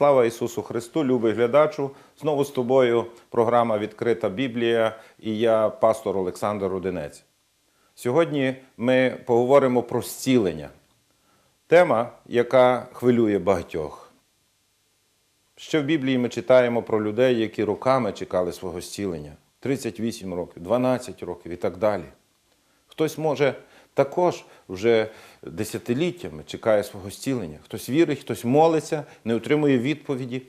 Слава Ісусу Христу, любий глядачу! Знову з тобою програма Відкрита Біблія і я, пастор Олександр Рудинець. Сьогодні ми поговоримо про зцілення. Тема, яка хвилює багатьох. Ще в Біблії ми читаємо про людей, які роками чекали свого зцілення 38 років, 12 років і так далі. Хтось може також вже десятиліттями чекає свого зцілення. Хтось вірить, хтось молиться, не отримує відповіді.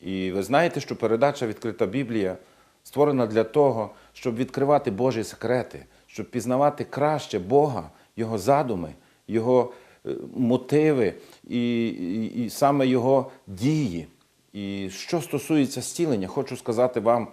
І ви знаєте, що передача Відкрита Біблія створена для того, щоб відкривати Божі секрети, щоб пізнавати краще Бога, Його задуми, Його е, мотиви і, і, і саме Його дії. І що стосується зцілення, хочу сказати вам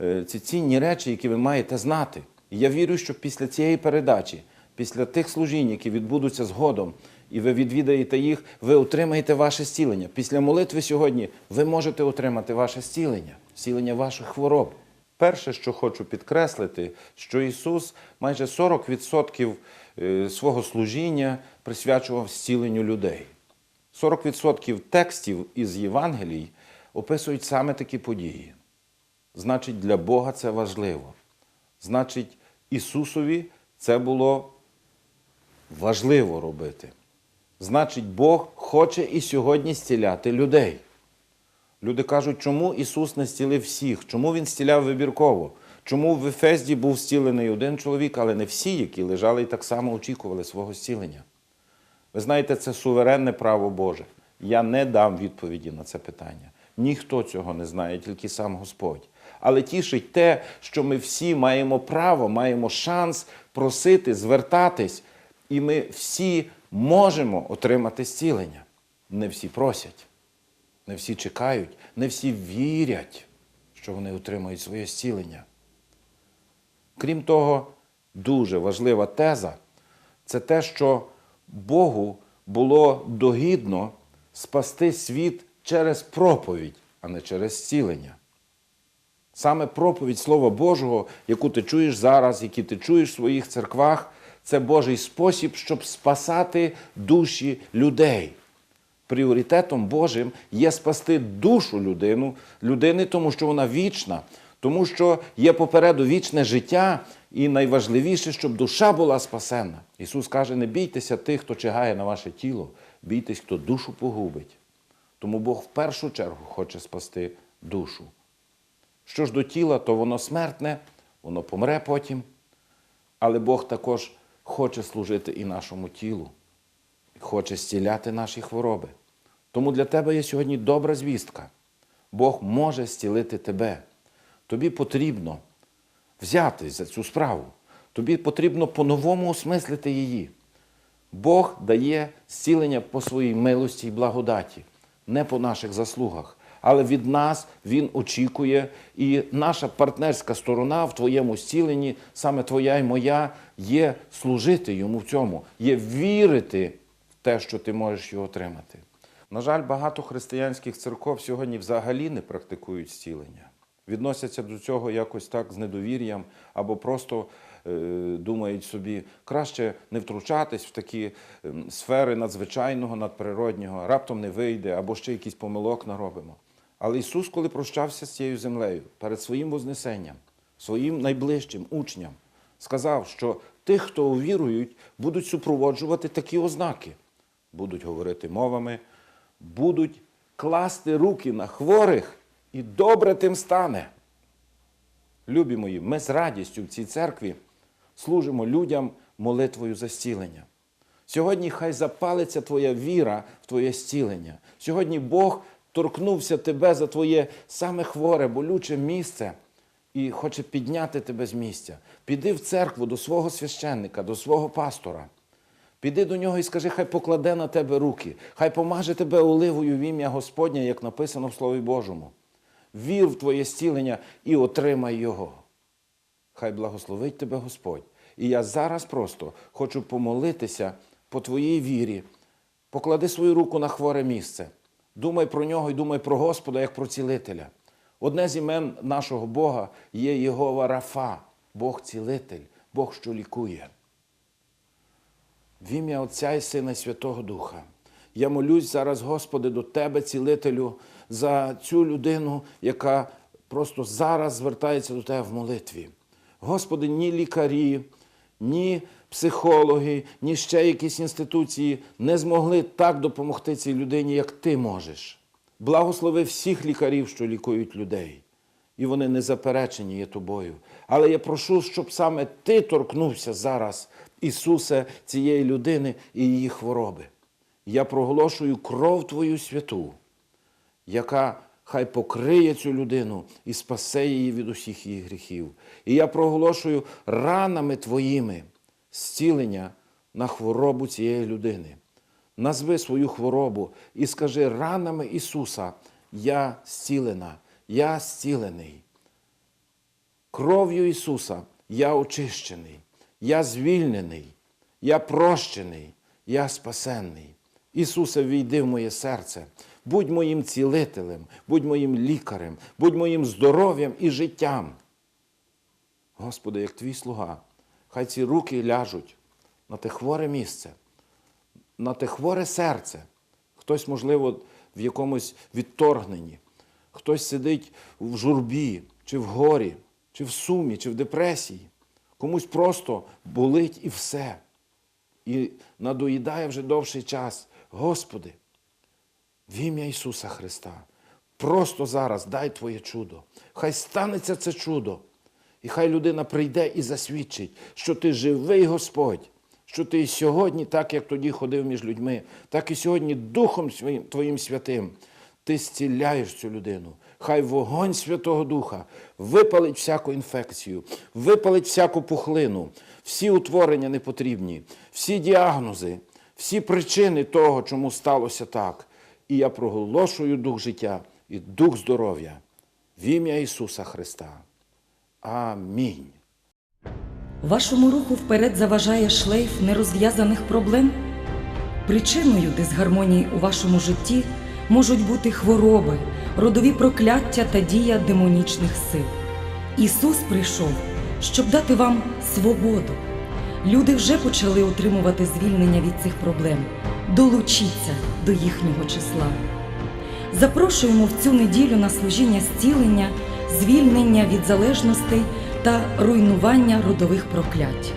е, ці цінні речі, які ви маєте знати. І я вірю, що після цієї передачі, після тих служінь, які відбудуться згодом, і ви відвідаєте їх, ви отримаєте ваше зцілення. Після молитви сьогодні ви можете отримати ваше зцілення, зцілення ваших хвороб. Перше, що хочу підкреслити, що Ісус майже 40% е, свого служіння присвячував зціленню людей. 40% текстів із Євангелій описують саме такі події. Значить, для Бога це важливо. Значить, Ісусові це було важливо робити. Значить, Бог хоче і сьогодні зціляти людей. Люди кажуть, чому Ісус не зцілив всіх, чому Він зціляв вибірково, чому в Ефезді був зцілений один чоловік, але не всі, які лежали і так само очікували свого зцілення. Ви знаєте, це суверенне право Боже. Я не дам відповіді на це питання. Ніхто цього не знає, тільки сам Господь. Але тішить те, що ми всі маємо право, маємо шанс просити, звертатись, і ми всі можемо отримати зцілення. Не всі просять, не всі чекають, не всі вірять, що вони отримають своє зцілення. Крім того, дуже важлива теза це те, що Богу було догідно спасти світ через проповідь, а не через зцілення. Саме проповідь Слова Божого, яку ти чуєш зараз, які ти чуєш в своїх церквах, це Божий спосіб, щоб спасати душі людей. Пріоритетом Божим є спасти душу людину, людини, тому що вона вічна, тому що є попереду вічне життя, і найважливіше, щоб душа була спасена. Ісус каже: не бійтеся тих, хто чигає на ваше тіло, бійтесь, хто душу погубить. Тому Бог в першу чергу хоче спасти душу. Що ж до тіла, то воно смертне, воно помре потім. Але Бог також хоче служити і нашому тілу, хоче зціляти наші хвороби. Тому для тебе є сьогодні добра звістка. Бог може зцілити тебе. Тобі потрібно взятись за цю справу. Тобі потрібно по-новому осмислити її. Бог дає зцілення по своїй милості і благодаті, не по наших заслугах. Але від нас Він очікує, і наша партнерська сторона в твоєму зціленні, саме твоя і моя, є служити йому в цьому, є вірити в те, що ти можеш його отримати. На жаль, багато християнських церков сьогодні взагалі не практикують зцілення. Відносяться до цього якось так з недовір'ям або просто е, думають собі, краще не втручатись в такі ем, сфери надзвичайного, надприроднього, раптом не вийде, або ще якийсь помилок наробимо. Але Ісус, коли прощався з цією землею перед своїм Вознесенням, своїм найближчим учням, сказав, що тих, хто увірують, будуть супроводжувати такі ознаки, будуть говорити мовами, будуть класти руки на хворих, і добре тим стане. Любі мої, ми з радістю в цій церкві служимо людям молитвою за зцілення. Сьогодні хай запалиться твоя віра в твоє зцілення. Сьогодні Бог торкнувся тебе за твоє саме хворе, болюче місце і хоче підняти тебе з місця. Піди в церкву до свого священника, до свого пастора. Піди до нього і скажи, хай покладе на тебе руки, хай помаже тебе оливою в ім'я Господнє, як написано в Слові Божому. Вір в твоє зцілення і отримай його. Хай благословить тебе Господь. І я зараз просто хочу помолитися по твоїй вірі. Поклади свою руку на хворе місце. Думай про нього і думай про Господа як про цілителя. Одне з імен нашого Бога є Єгова Рафа, Бог цілитель, Бог, що лікує. В ім'я Отця і Сина і Святого Духа. Я молюсь зараз, Господи, до Тебе, цілителю, за цю людину, яка просто зараз звертається до Тебе в молитві. Господи, ні лікарі, ні психологи, ні ще якісь інституції не змогли так допомогти цій людині, як Ти можеш. Благослови всіх лікарів, що лікують людей. І вони не заперечені є тобою. Але я прошу, щоб саме ти торкнувся зараз, Ісусе, цієї людини і її хвороби. Я проголошую кров Твою святу, яка хай покриє цю людину і спасе її від усіх її гріхів. І я проголошую ранами Твоїми зцілення на хворобу цієї людини. Назви свою хворобу і скажи ранами Ісуса, я зцілена, я зцілений. Кров'ю Ісуса я очищений, я звільнений, я прощений, я спасенний. Ісусе, війди в моє серце, будь моїм цілителем, будь моїм лікарем, будь моїм здоров'ям і життям. Господи, як твій слуга, хай ці руки ляжуть на те хворе місце, на те хворе серце. Хтось, можливо, в якомусь відторгненні, хтось сидить в журбі, чи в горі, чи в сумі, чи в депресії. Комусь просто болить і все. І надоїдає вже довший час. Господи, в ім'я Ісуса Христа, просто зараз дай Твоє чудо. Хай станеться це чудо. І хай людина прийде і засвідчить, що ти живий Господь, що ти і сьогодні, так як тоді ходив між людьми, так і сьогодні Духом Твоїм святим ти зціляєш цю людину. Хай вогонь Святого Духа випалить всяку інфекцію, випалить всяку пухлину, всі утворення непотрібні, всі діагнози, всі причини того, чому сталося так. І я проголошую дух життя і дух здоров'я в ім'я Ісуса Христа. Амінь. Вашому руху вперед заважає шлейф нерозв'язаних проблем. Причиною дисгармонії у вашому житті можуть бути хвороби, родові прокляття та дія демонічних сил. Ісус прийшов, щоб дати вам свободу. Люди вже почали отримувати звільнення від цих проблем. Долучіться до їхнього числа. Запрошуємо в цю неділю на служіння зцілення, звільнення від залежностей та руйнування родових проклять.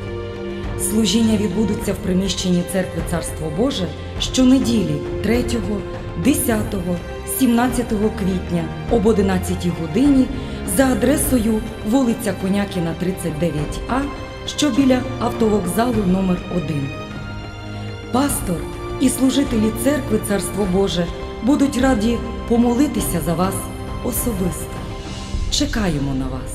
Служіння відбудуться в приміщенні церкви Царство Боже щонеділі 3, 10, 17 квітня об 11 годині за адресою вулиця Конякіна, 39А, що біля автовокзалу номер 1 Пастор і служителі церкви Царство Боже будуть раді помолитися за вас особисто. Чекаємо на вас.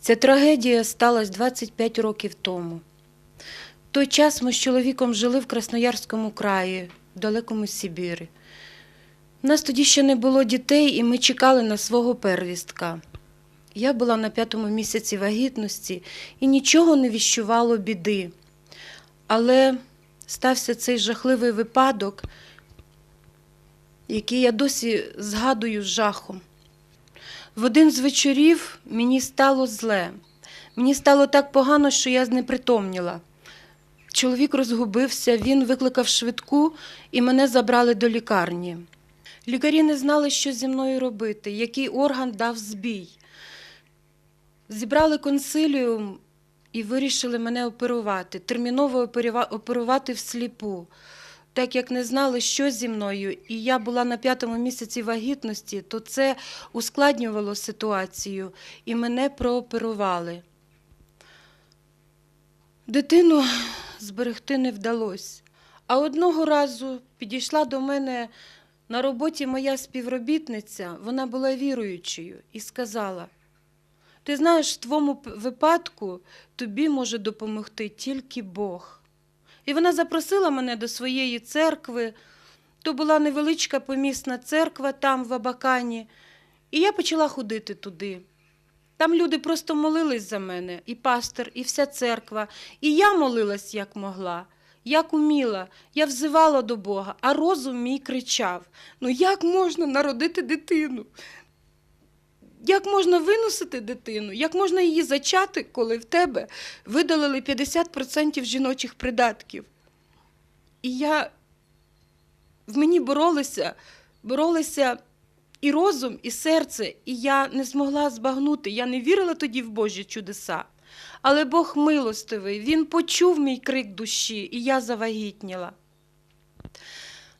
Ця трагедія сталася 25 років тому. В той час ми з чоловіком жили в Красноярському краї, в далекому Сибірі. У нас тоді ще не було дітей, і ми чекали на свого первістка. Я була на п'ятому місяці вагітності і нічого не віщувало біди. Але стався цей жахливий випадок, який я досі згадую з жахом. В один з вечорів мені стало зле. Мені стало так погано, що я знепритомніла. Чоловік розгубився, він викликав швидку і мене забрали до лікарні. Лікарі не знали, що зі мною робити, який орган дав збій. Зібрали консиліум і вирішили мене оперувати, терміново оперува- оперувати всліпу. Так як не знали, що зі мною, і я була на п'ятому місяці вагітності, то це ускладнювало ситуацію, і мене прооперували. Дитину зберегти не вдалося. А одного разу підійшла до мене на роботі моя співробітниця, вона була віруючою, і сказала: Ти знаєш, в твоєму випадку тобі може допомогти тільки Бог. І вона запросила мене до своєї церкви. То була невеличка помісна церква там, в Абакані, і я почала ходити туди. Там люди просто молились за мене, і пастор, і вся церква, і я молилась як могла. Як уміла, я взивала до Бога, а розум мій кричав: ну як можна народити дитину? Як можна виносити дитину? Як можна її зачати, коли в тебе видалили 50% жіночих придатків? І я в мені боролися, боролися і розум, і серце, і я не змогла збагнути. Я не вірила тоді в Божі чудеса. Але Бог милостивий, Він почув мій крик душі, і я завагітніла.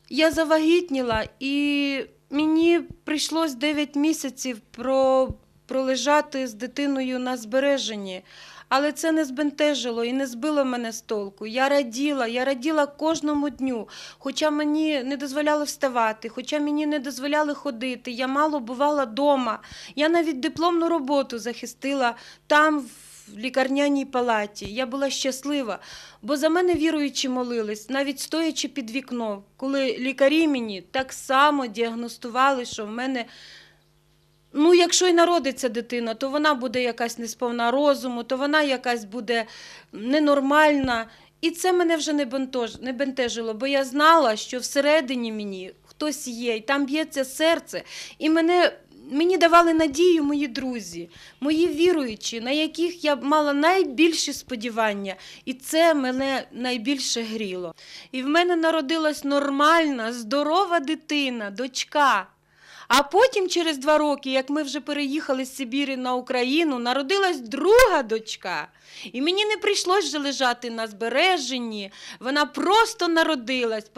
Я завагітніла, і мені прийшлось 9 місяців про, пролежати з дитиною на збереженні. Але це не збентежило і не збило мене з толку. Я раділа, я раділа кожному дню, хоча мені не дозволяли вставати, хоча мені не дозволяли ходити. Я мало бувала вдома. Я навіть дипломну роботу захистила там, в лікарняній палаті. Я була щаслива, бо за мене віруючі молились, навіть стоячи під вікном, коли лікарі мені так само діагностували, що в мене. Ну, якщо й народиться дитина, то вона буде якась несповна розуму, то вона якась буде ненормальна. І це мене вже не бентежило, бо я знала, що всередині мені хтось є, і там б'ється серце. І мене, мені давали надію мої друзі, мої віруючі, на яких я мала найбільші сподівання. І це мене найбільше гріло. І в мене народилась нормальна, здорова дитина, дочка. А потім, через два роки, як ми вже переїхали з Сибірі на Україну, народилась друга дочка. І мені не прийшлось лежати на збереженні. Вона просто народилась.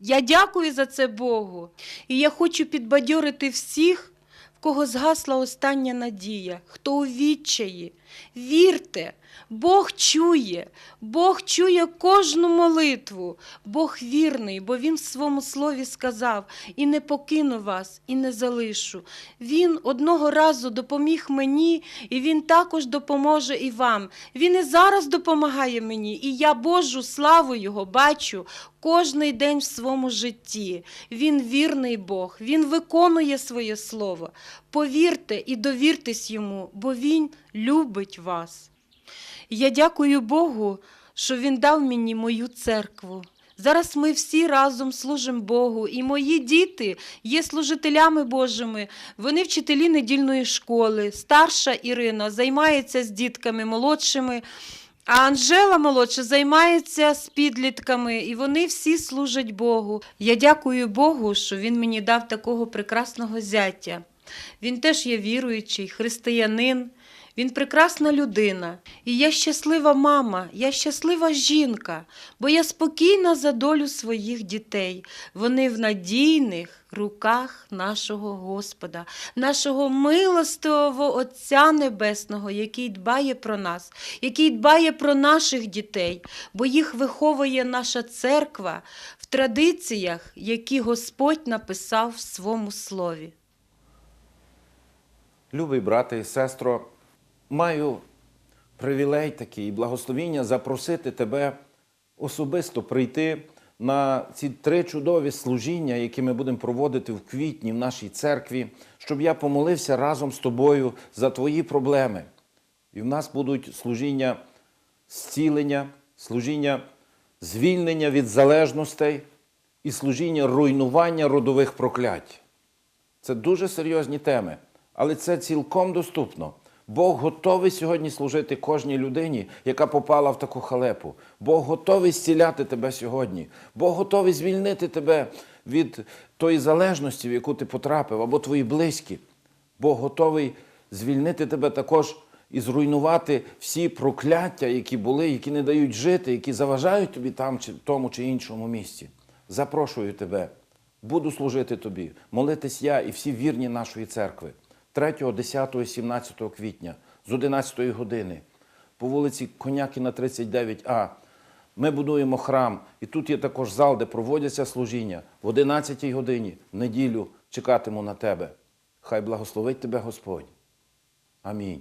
Я дякую за це Богу. І я хочу підбадьорити всіх, кого згасла остання надія, хто у відчаї. Вірте, Бог чує, Бог чує кожну молитву. Бог вірний, бо Він в своєму слові сказав: і не покину вас, і не залишу. Він одного разу допоміг мені, і Він також допоможе і вам. Він і зараз допомагає мені, і я Божу славу Його бачу кожний день в своєму житті. Він вірний Бог, Він виконує своє слово. Повірте і довіртесь йому, бо Він любить вас. Я дякую Богу, що Він дав мені мою церкву. Зараз ми всі разом служимо Богу, і мої діти є служителями Божими. Вони вчителі недільної школи. Старша Ірина займається з дітками молодшими. А Анжела молодша займається з підлітками, і вони всі служать Богу. Я дякую Богу, що Він мені дав такого прекрасного зятя. Він теж є віруючий, християнин. Він прекрасна людина. І я щаслива мама, я щаслива жінка, бо я спокійна за долю своїх дітей. Вони в надійних руках нашого Господа, нашого милостивого Отця Небесного, який дбає про нас, який дбає про наших дітей, бо їх виховує наша церква в традиціях, які Господь написав в своєму слові. Любий брате і сестро, маю привілей такий благословіння запросити тебе особисто прийти на ці три чудові служіння, які ми будемо проводити в квітні в нашій церкві, щоб я помолився разом з тобою за твої проблеми. І в нас будуть служіння зцілення, служіння звільнення від залежностей і служіння руйнування родових проклять. Це дуже серйозні теми, але це цілком доступно. Бог готовий сьогодні служити кожній людині, яка попала в таку халепу. Бог готовий зціляти тебе сьогодні. Бог готовий звільнити тебе від тої залежності, в яку ти потрапив, або твої близькі. Бог готовий звільнити тебе також і зруйнувати всі прокляття, які були, які не дають жити, які заважають тобі там, чи в тому чи іншому місці. Запрошую тебе. Буду служити тобі, молитись я і всі вірні нашої церкви 3, 10, 17 квітня з 11 години по вулиці Конякіна 39А. Ми будуємо храм, і тут є також зал, де проводяться служіння. В 11 годині в неділю чекатиму на тебе. Хай благословить тебе Господь. Амінь.